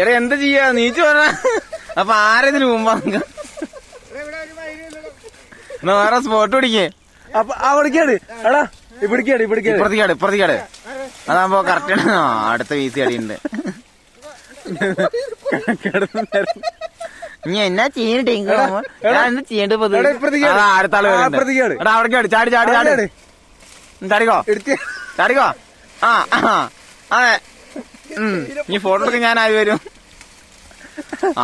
എടാ എന്താ ചെയ്യാ? നീച്ചു പറഞ്ഞ അപ്പൊ ആരതിന് മുമ്പാ എന്നാ വേറെ സ്പോട്ട് പിടിക്കേ. അപ്പൊ ആ പിടിക്കാട് എടാ ഇപ്പിടിക്കാട് ഇപ്പിടിക്കാട് ഇപ്പുറത്തേക്കാട് ഇപ്പുറത്തേക്കാട്. അതാകുമ്പോ കറക്റ്റ് ആണ്. അടുത്ത വീസി അടിയുണ്ട്. നീ എന്നാ ചെയ്യണ്ടേ എടാ, അടുത്ത ആൾ. ചാടി ചാടി ചാടി. ചാടിക്കോ. ചാടിക്കോ. ആ. അതെ. ഈ ഫോട്ടോ എടുക്കാൻ ഞാൻ ആര് വരും.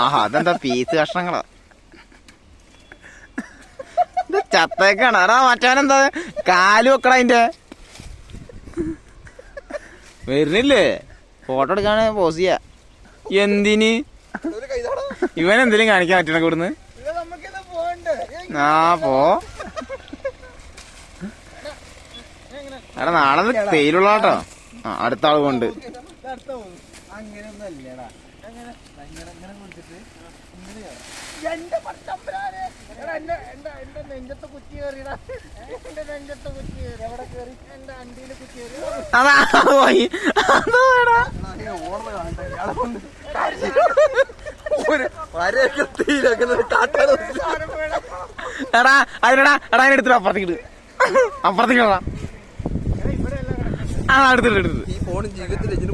ആഹാ അതെന്താ പീസ് കഷ്ണങ്ങളാ? ഇത് ചത്തേക്കാണ്. എടാ മറ്റവനെന്താ? കാലു വെക്കണ അതിന്റെ. വരുന്നില്ലേ? ഫോട്ടോ എടുക്കാണ് പോസ് ചെയ്യാ. എന്തിന്? ഇവൻ എന്തെങ്കിലും കാണിക്കാൻ പറ്റണ കൂടുന്ന് ആ പോ. എടാ നാളെ തേയിലുള്ള കേട്ടോ ആ അടുത്ത അങ്ങനെ കൊണ്ട് എന്റെ പട്ടമ്പരാനെ എന്റെ എന്റെ എന്റെ നെഞ്ചത്ത് കുറ്റി കയറിയടാ എന്റെ നെഞ്ചത്ത് കുറ്റി കയറി എവിടെ കയറി എന്റെ അണ്ടിയിൽ കുറ്റി കയറി. എടാ. അതിനടാ എടാ അപ്പുറത്തേക്ക്. അപ്പുറത്തേക്ക് എടുത്തിട്ട് ഈ ഫോൺ ജീവിതത്തിൽ ഇതിന്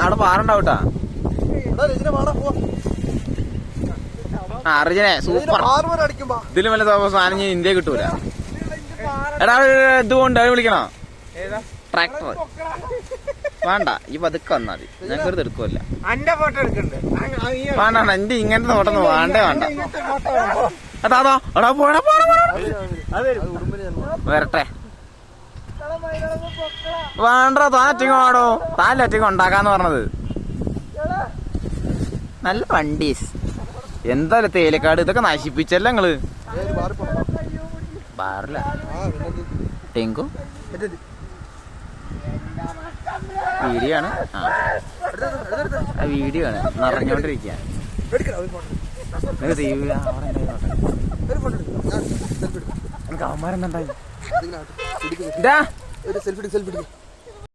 അവിടെ പാറുണ്ടാവൂട്ടാ. അർജുനെ സൂപ്പർ. ഇതിലും വല്ല സാധനം ഞാൻ ഇന്ത്യ കിട്ടൂല. എടാ ഇത് കൊണ്ട് അത് വിളിക്കണോ? ട്രാക്ടർ. വേണ്ട ഈ പതുക്കെ വന്നാ മതി. ഞങ്ങൾക്ക് എടുക്കുമല്ല അന്റെ ഫോട്ടോ എടുക്കണ്ട്. വേണ്ട വേണ്ട എന്റെ ഇങ്ങനത്തെ നോട്ടൊന്നും വേണ്ട വേണ്ട. അടാ പോടാ പോടാ വരട്ടെ. വേണ്ട താൻ പാടോ താൻ ഒറ്റയ്ക്ക് ഉണ്ടാക്കാന്ന് പറഞ്ഞത്. നല്ല വണ്ടീസ് എന്തായാലും തേലക്കാട് ഇതൊക്കെ നശിപ്പിച്ചല്ലേ നിങ്ങൾ? ടെങ്കു വീഡിയോ ആണ്. ആ. വീഡിയോ ആണ്. നിറഞ്ഞോണ്ടിരിക്കുക നിനക്ക് തീവ്ര അവിടെ ഉണ്ടായി നോട്ടെ. നിനക്ക് അവന്മാരെന്താ ഉണ്ടായി ഇതാ സെൽഫി സെൽഫി